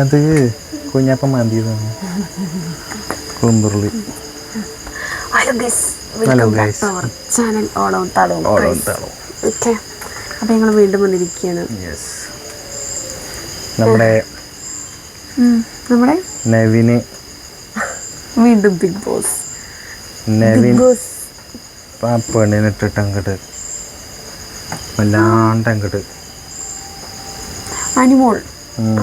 അത് കുഞ്ഞപ്പം മന്തിയതാണ് കുമ്പുരുളി hello guys guys. To our channel ഓളം തടവും ഓളം തടവും. ഓക്കെ അപ്പോൾ ഞങ്ങൾ വീണ്ടും വന്നിരിക്കുകയാണ്. യെസ് നമ്മുടെ നമ്മുടെ നവിന് വീണ്ടും ബിഗ് ബോസ് നവീൻ ആ പെണ്ണിനിട്ടിട്ട് അങ്ങോട്ട് വല്ലാണ്ട് അങ്ങോട്ട് അനിമോൾ.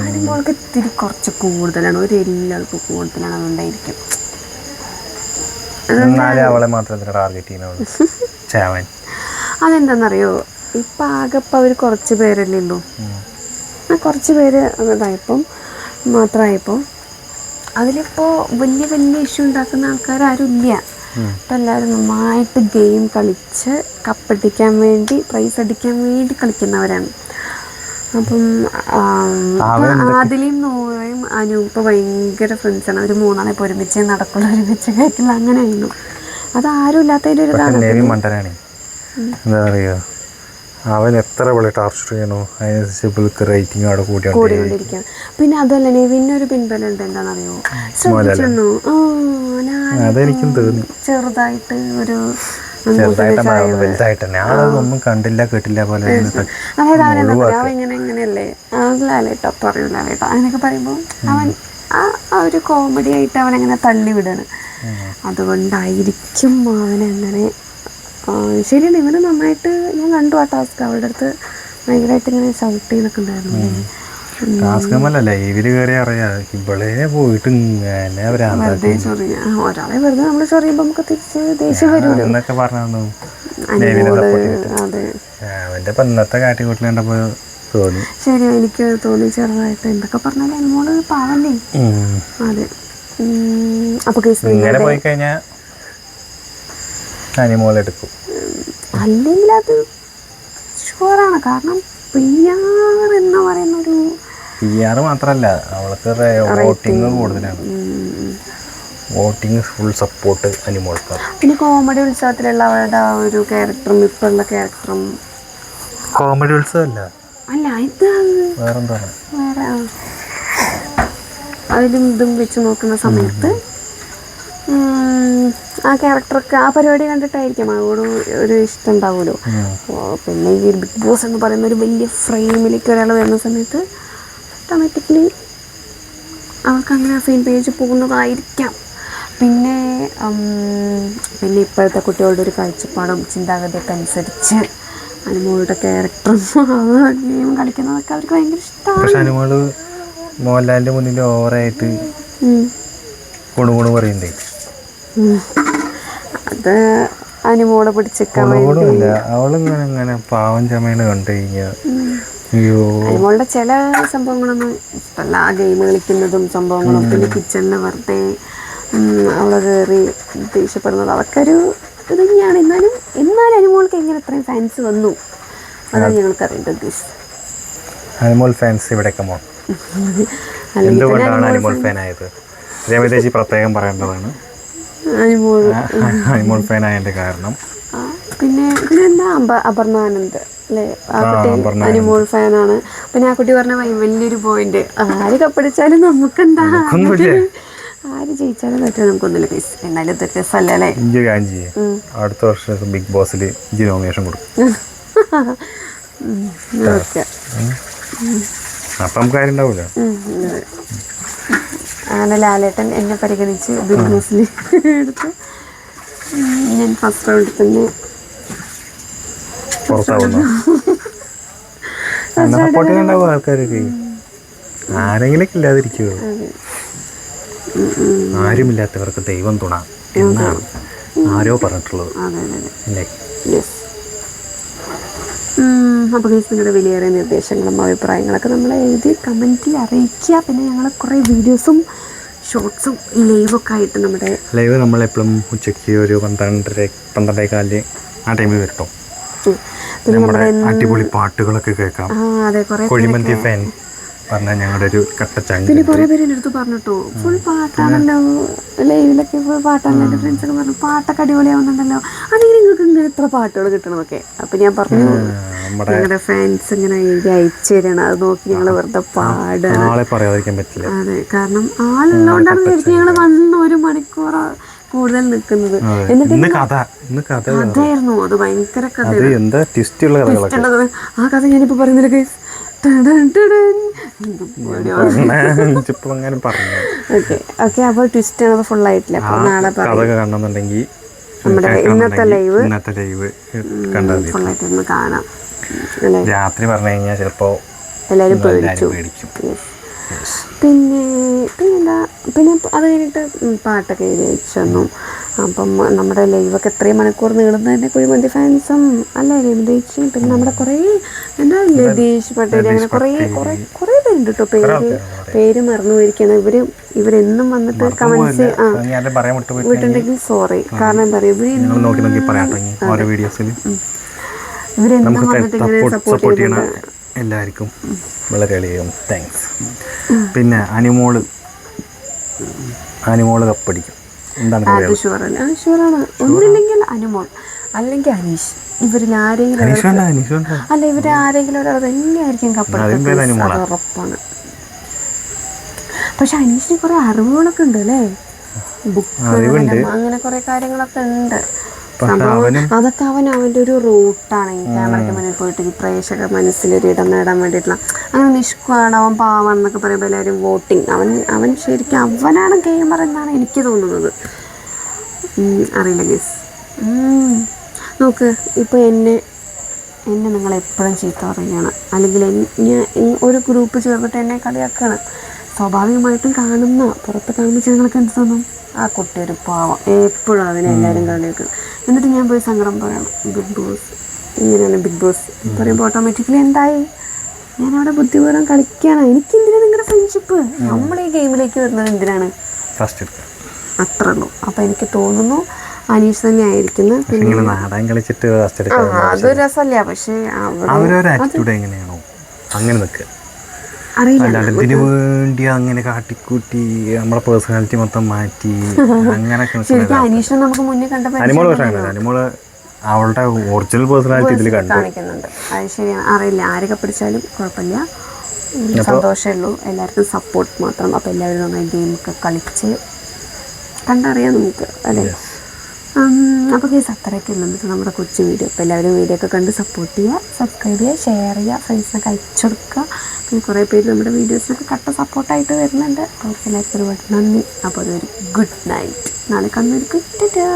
അനിമോൾക്ക് ഇത്തിരി കുറച്ച് കൂടുതലാണ്. ഒരു എല്ലാവർക്കും കൂടുതലാണ് അതുകൊണ്ടായിരിക്കും എന്നാലും അവളെ മാത്രം അവർ ടാർഗറ്റ് ചെയ്യുന്നവൾ ചാവൻ. അതെന്താണെന്നറിയോ ഇപ്പം ആകെ ഇപ്പം അവർ കുറച്ച് പേരല്ലേ ഉള്ളൂ. കുറച്ച് പേര് അതായപ്പം മാത്രമായപ്പോൾ അതിലിപ്പോ വലിയ വലിയ ഇഷ്യൂ ഉണ്ടാക്കുന്ന ആൾക്കാരും ഇല്ല. ഇപ്പം എല്ലാവരും നന്നായിട്ട് ഗെയിം കളിച്ച് കപ്പടിക്കാൻ വേണ്ടി പ്രൈസ് അടിക്കാൻ വേണ്ടി കളിക്കുന്നവരാണ്. അപ്പം ആദിലയും നൂറയും അനു ഇപ്പോൾ ഭയങ്കര ആണ്. ഒരു മൂന്നാളെ ഇപ്പോൾ ഒരുമിച്ച് നടക്കുള്ളൂ ഒരുമിച്ച് കഴിക്കില്ല അങ്ങനെയായിരുന്നു. അത് ആരും ഇല്ലാത്തതിന്റെ ഒരു ഇതാണ് നെവി മണ്ടനാണ്. എന്താ പറയുക അവൻ എത്ര വിളി ടാർച്ചർ ചെയ്യണോ അതിനനുസരിച്ച് ഇവൾക്ക് റേറ്റിംഗ് അവിടെ കൂടി കൂടിക്കൊണ്ടിരിക്കുകയാണ് പിന്നെ അതല്ല നെവിന്റെ ഒരു പിൻബലം ഉണ്ട്. എന്താണെന്നറിയോ? ശ്രദ്ധിച്ചിരുന്നു ഓ ഞാൻ അതെനിക്കും തോന്നി. ചെറുതായിട്ട് ഒരു ചെറുതായിട്ട് വലുതായിട്ട് തന്നെ ആളൊന്നും കണ്ടില്ല കേട്ടില്ല പോലെ അതായത് അവൻ എന്താ പറയുക അവൻ ഇങ്ങനെ ഇങ്ങനെയല്ലേ? ലാലേട്ടോ പറയൂ ലാലേട്ടോ അങ്ങനെയൊക്കെ പറയുമ്പോൾ അവൻ ആ ആ ഒരു കോമഡി ആയിട്ട് അവൻ അങ്ങനെ തള്ളിവിടാണ് അതുകൊണ്ടായിരിക്കും അവൻ അങ്ങനെ ശരിയാണ് ഇവന് നന്നായിട്ട് ഞാൻ കണ്ടു ആ ടാസ്ക് അവളുടെ അടുത്ത് ഭയങ്കരമായിട്ട് ഇങ്ങനെ ഷൗട്ട് ചെയ്തൊക്കെ ഉണ്ടായിരുന്നു. ടാസ്ക് ലൈവിൽ കയറി അറിയാ ഇവളെ പോയിട്ട് ഇങ്ങനെ വെറുതെ ചൊറിയ. ഒരാളെ വെറുതെ നമ്മൾ ചൊറിയുമ്പോ നമുക്ക് തിരിച്ച് ദേഷ്യം വരുമല്ലോ എന്നൊക്കെ പറഞ്ഞു അവന്റെ ഇപ്പൊ ഇന്നത്തെ കാട്ടിക്കൂട്ടിൽ കണ്ടപ്പോ തോന്നി. ശരി എനിക്ക് തോന്നി ചെറുതായിട്ട്. എന്തൊക്കെ പറഞ്ഞാലും അനുമോൾ പാവല്ലേ? അതെ. അപ്പൊ ഇങ്ങനെ പോയി കഴിഞ്ഞാ അനിമോളെടുക്കും അല്ലെങ്കിൽ അത് ഷുവറാണ് കാരണം പി ആർ എന്ന് പറയുന്ന ഒരു പി ആർ മാത്രല്ല അവൾക്ക് വോട്ടിങ് കൂടുതലാണ്. വോട്ടിങ് ഫുൾ സപ്പോർട്ട് അനിമോൾക്കാണ് പിന്നെ കോമഡി ഉത്സവത്തിലുള്ള അവളുടെ ആ ഒരു ക്യാരക്ടറും ഇപ്പോഴുള്ള ക്യാരക്ടറും കോമഡി ഉത്സവമല്ല അല്ല ഇത് വേറെന്താണ്? വേറെ. അതിലും ഇതും വെച്ച് നോക്കുന്ന സമയത്ത് ആ ക്യാരക്ടറൊക്കെ ആ പരിപാടി കണ്ടിട്ടായിരിക്കും. അവരോട് ഒരു ഇഷ്ടം ഉണ്ടാവുമല്ലോ. പിന്നെ ഈ ബിഗ് ബോസ് എന്ന് പറയുന്ന ഒരു വലിയ ഫ്രെയിമിലേക്ക് ഒരാൾ വരുന്ന സമയത്ത് ഓട്ടോമാറ്റിക്കലി അവർക്ക് അങ്ങനെ സെയിം പേജ് പോകുന്നതായിരിക്കാം പിന്നെ പിന്നെ ഇപ്പോഴത്തെ കുട്ടികളുടെ ഒരു കാഴ്ചപ്പാടും ചിന്താഗതിയൊക്കെ അനുസരിച്ച് അനുമോളുടെ ക്യാരക്ടറും ഗെയിം കളിക്കുന്നതൊക്കെ അവർക്ക് ഭയങ്കര ഇഷ്ടമാണ് പക്ഷെ അനിമോൾ മോഹൻലാലിന്റെ മുന്നിൽ ഓവറായിട്ട് കുണുകുണു പറയണ്ടേ അത് അനുമോളെ പിടിച്ചേക്കാൻ അവളിങ്ങനെ പാവം ചമയാണ് കണ്ടു കഴിഞ്ഞാ അനുമോളുടെ ചില സംഭവങ്ങളൊന്നും ഇഷ്ടമല്ല ആ ഗെയിം കളിക്കുന്നതും സംഭവങ്ങളും. പിന്നെ കിച്ചണിൽ വെറുതെ അവളെ കയറി ദേഷ്യപ്പെടുന്നത് അതൊക്കെ ഒരു ഇത് തന്നെയാണ്. എന്നാലും എന്നാലും അനുമോൾക്ക് എങ്ങനെ ഇത്രയും ഫാൻസ് വന്നു? അതാണ് ഞങ്ങൾക്ക് അറിയേണ്ടത് ഗീസ് അനിമോൾ ഫാൻസ് ഇവിടെ എന്തുകൊണ്ടാണ് അനിമോൾ ഫാൻ ആയത്? രമേശ് പ്രത്യേകം പറയേണ്ടതാണ്. അനുമോൾ ഫാൻ ആയതിന്റെ കാരണം. പിന്നെ പിന്നെ എന്താ അപർണാനന്ദ്. ആ കുട്ടി അനിമോൾ ഫാനാണ്. പിന്നെ ആ കുട്ടി പറഞ്ഞ വലിയൊരു പോയിന്റ് ആര് കപ്പടിച്ചാലും നമുക്കെന്താ. ആര് ജയിച്ചാലും പറ്റും നമുക്കൊന്നുമില്ല. കേസ് എന്നാലും ഇത് രസമല്ലേ ഇഞ്ചി കാര്യം അടുത്ത വർഷം ബിഗ് ബോസിൽ ഇഞ്ചി നോമിനേഷൻ കൊടുക്കും. അപ്പം നമുക്ക് കാര്യം ഉണ്ടാവില്ല. അങ്ങനെ ലാലേട്ടൻ എന്നെ പരിഗണിച്ച് ബിഗ് ബോസിൽ എടുത്ത്. ഞാൻ ഫസ്റ്റ് റൗണ്ടിൽ തന്നെ പുറത്താവുന്നു. ആൾക്കാരൊക്കെ. ആരെങ്കിലൊക്കെ ഇല്ലാതിരിക്കുമോ ആരുമില്ലാത്തവർക്ക് ദൈവം തുണ എന്നാണ് ആരോ പറഞ്ഞിട്ടുള്ളത്. അല്ലേ? അപ്പോൾ ഗൈസ് നിങ്ങളുടെ വിലയേറിയ നിർദ്ദേശങ്ങളും അഭിപ്രായങ്ങളൊക്കെ നമ്മൾ എഴുതി കമന്റിൽ അറിയിക്കുക. പിന്നെ ഞങ്ങൾ കുറേ വീഡിയോസും ഷോർട്സും ലൈവൊക്കെ ആയിട്ട് നമ്മുടെ ലൈവ് നമ്മളെപ്പോഴും ഉച്ചയ്ക്ക് ഒരു പന്ത്രണ്ടര പന്ത്രണ്ടേ കാലിൽ ആ ടൈമിൽ വരട്ടോ. നമ്മുടെ അടിപൊളി പാട്ടുകളൊക്കെ കേൾക്കാം. കൊഴിമന്തി ഫാൻ പറഞ്ഞ ഞങ്ങളുടെ ഒരു കട്ട ചങ്ക് പിന്നെ കുറെ പേര് എന്റെ അടുത്ത് പറഞ്ഞിട്ടോ ഫുൾ പാട്ടാണല്ലോ ലൈവിലൊക്കെ ഫുൾ പാട്ടാണല്ലോ എന്റെ ഫ്രണ്ട്സ് ഒക്കെ പറഞ്ഞു പാട്ടൊക്കെ അടിപൊളിയാവുന്നുണ്ടല്ലോ. അതെങ്ങനെ നിങ്ങൾക്ക് ഇങ്ങനെ എത്ര പാട്ടുകൾ കിട്ടണമൊക്കെ അപ്പം ഞാൻ പറഞ്ഞു ഞങ്ങളുടെ ഫാൻസ് ഇങ്ങനെ എഴുതി അയച്ചു തരണം. അത് നോക്കി ഞങ്ങൾ വെറുതെ പാടുക. അതെ കാരണം ആളുള്ളതുകൊണ്ടാണ് ശരിക്കും ഞങ്ങൾ വന്ന് ഒരു മണിക്കൂർ കൂടുതൽ നിൽക്കുന്നത്. എന്നിട്ട് കഥ. അതായിരുന്നു. അത് ഭയങ്കര കഥ അത് എന്താ ട്വിസ്റ്റ് ഉള്ള കഥകളൊക്കെ? ആ കഥ ഞാനിപ്പോ പറയുന്നില്ല ഗൈസ് ഓക്കെ അപ്പോൾ ട്വിസ്റ്റ് ആണ്. ഫുൾ ആയിട്ടില്ല? നാളെ കാണണമെന്നുണ്ടെങ്കിൽ നമ്മുടെ ഇന്നത്തെ ലൈവ് ഇന്നത്തെ ലൈവ് ഫുൾ ആയിട്ട് ഒന്ന് കാണാം. അല്ലേ? രാത്രി പറഞ്ഞു കഴിഞ്ഞാൽ ചിലപ്പോ എല്ലാവരും പേടിച്ചു. പേടിക്കും. പിന്നെ പിന്നെന്താ പിന്നെ അത് കഴിഞ്ഞിട്ട് പാട്ടൊക്കെ എഴുതി അയച്ചു തന്നു. അപ്പം നമ്മുടെ ലൈവൊക്കെ എത്രയും മണിക്കൂർ നീളുന്നതിന്റെ കുഴിമന്തി ഫാൻസും അല്ല രവിതേച്ചി പിന്നെ നമ്മുടെ കുറേ എന്താ ലതീഷ് പട്ടേൽ അങ്ങനെ കുറേ കുറേ കുറേ പേരുണ്ട് കേട്ടോ. പേര് പേര് മറന്നു പോയിരിക്കണം ഇവർ ഇവരെന്നും വന്നിട്ട് കമൻസ് ആ വിട്ടുണ്ടെങ്കിൽ സോറി കാരണം പറയും ഇവരെന്നും വന്നിട്ട് ഇങ്ങനെ സപ്പോർട്ട് ചെയ്യുന്നുണ്ട് എല്ലാവർക്കും വളരെയധികം താങ്ക്സ് പിന്നെ അനിമോൾ അനിമോൾ കപ്പടിക്കും. എന്താണ് ഷുവറാണ്. ഒന്നില്ലെങ്കിൽ അനിമോൾ അല്ലെങ്കിൽ അനീഷ്. ഇവരിൽ ആരെങ്കിലും അല്ല ഇവരെ ആരെങ്കിലും ഒരാൾ തന്നെയായിരിക്കും കപ്പടിക്കുന്നത് ഉറപ്പാണ്. പക്ഷെ അനീഷിന് കുറെ അറിവുകളൊക്കെ ഉണ്ട് അല്ലേ? അറിവുണ്ട്. ബുക്ക് അങ്ങനെ കുറെ കാര്യങ്ങളൊക്കെ ഉണ്ട്. സംഭവം അതൊക്കെ അവൻ അവന്റെ ഒരു റൂട്ടാണ്. ഈ ക്യാമറയ്ക്ക് മുന്നിൽ പോയിട്ട് ഈ പ്രേക്ഷക മനസ്സിലൊരു ഇടം നേടാൻ വേണ്ടിയിട്ടുള്ള അങ്ങനെ നിഷ്കുവാണ് അവൻ പാവാണ് എന്നൊക്കെ പറയുമ്പോൾ എല്ലാവരും വോട്ടിങ്. അവൻ അവൻ ശരിക്കും അവനാണ് ഗെയിമർ എന്നാണ് എനിക്ക് തോന്നുന്നത്. അറിയില്ല ഗസ് നോക്ക് ഇപ്പോൾ എന്നെ എന്നെ നിങ്ങൾ എപ്പോഴും ചീത്ത പറയുകയാണ്. അല്ലെങ്കിൽ ഞാൻ ഒരു ഗ്രൂപ്പ് ചേർന്നിട്ട് എന്നെ കളിയാക്കുകയാണ്. സ്വാഭാവികമായിട്ടും കാണുന്ന പുറത്ത് കാണുന്ന ജനങ്ങൾക്ക് എന്ത് തോന്നും? ആ കുട്ടിയൊരു ഒരു പാവം. എപ്പോഴും അതിനെ എല്ലാവരും കളിയാക്കണം എന്നിട്ട് ഞാൻ പോയി സങ്കടം പറയണം. ബിഗ് ബോസ് ഇങ്ങനെയാണ് ബിഗ് ബോസ് പറയുമ്പോൾ ഓട്ടോമാറ്റിക്കലി എന്തായി? ഞാൻ അവിടെ ബുദ്ധിപൂർവം കളിക്കുകയാണ്. എനിക്കെന്തിനാണ് നിങ്ങളുടെ ഫ്രണ്ട്ഷിപ്പ് നമ്മൾ ഈ ഗെയിമിലേക്ക് വരുന്നത് എന്തിനാണ്? അത്രേ ഉള്ളൂ. അപ്പോൾ എനിക്ക് തോന്നുന്നു അനീഷ് തന്നെ ആയിരിക്കുന്നു. അതൊരു രസമല്ല. പക്ഷേ അവരൊരു ആറ്റിറ്റ്യൂഡ് എങ്ങനെയാണോ? അങ്ങനെ നിൽക്കുക. അല്ലാണ്ട് ഇതിനു വേണ്ടി അങ്ങനെ കാട്ടിക്കൂട്ടി നമ്മളെ പേഴ്സണാലിറ്റി മൊത്തം മാറ്റി കണ്ടപ്പോൾ അനിമോൾ പക്ഷേ അങ്ങനെ അനിമോൾ അവളുടെ ഒറിജിനൽ പേഴ്സണാലിറ്റി ഇതിൽ കണ്ടു. കാണിക്കുന്നുണ്ട്. അത് ശരിയാണ്. അറിയില്ല. ആരൊക്കെ പിടിച്ചാലും കുഴപ്പമില്ല. സന്തോഷമേ ഉള്ളൂ എല്ലാവർക്കും സപ്പോർട്ട് മാത്രം. അപ്പോൾ എല്ലാവരും നന്നായി ഗെയിമൊക്കെ കളിച്ച് കണ്ടറിയാം നമുക്ക് അല്ലേ? അപ്പോൾ കേസ് അത്രയൊക്കെ ഉള്ളൂ. എന്നിട്ട് നമ്മുടെ കൊച്ചു വീഡിയോ അപ്പോൾ എല്ലാവരും വീഡിയോ ഒക്കെ കണ്ട് സപ്പോർട്ട് ചെയ്യുക സബ്സ്ക്രൈബ് ചെയ്യുക ഷെയർ ചെയ്യുക ഫ്രണ്ട്സിനൊക്കെ അയച്ചു കൊടുക്കുക. പിന്നെ കുറേ പേര് നമ്മുടെ വീഡിയോസിനൊക്കെ കട്ട സപ്പോർട്ടായിട്ട് വരുന്നുണ്ട്. അവർക്ക് എല്ലാവർക്കും ഒരുപാട് നന്ദി. അപ്പോൾ അതൊരു ഗുഡ് നൈറ്റ് നാളെ കണ്ണൂർക്ക് ടാറ്റാ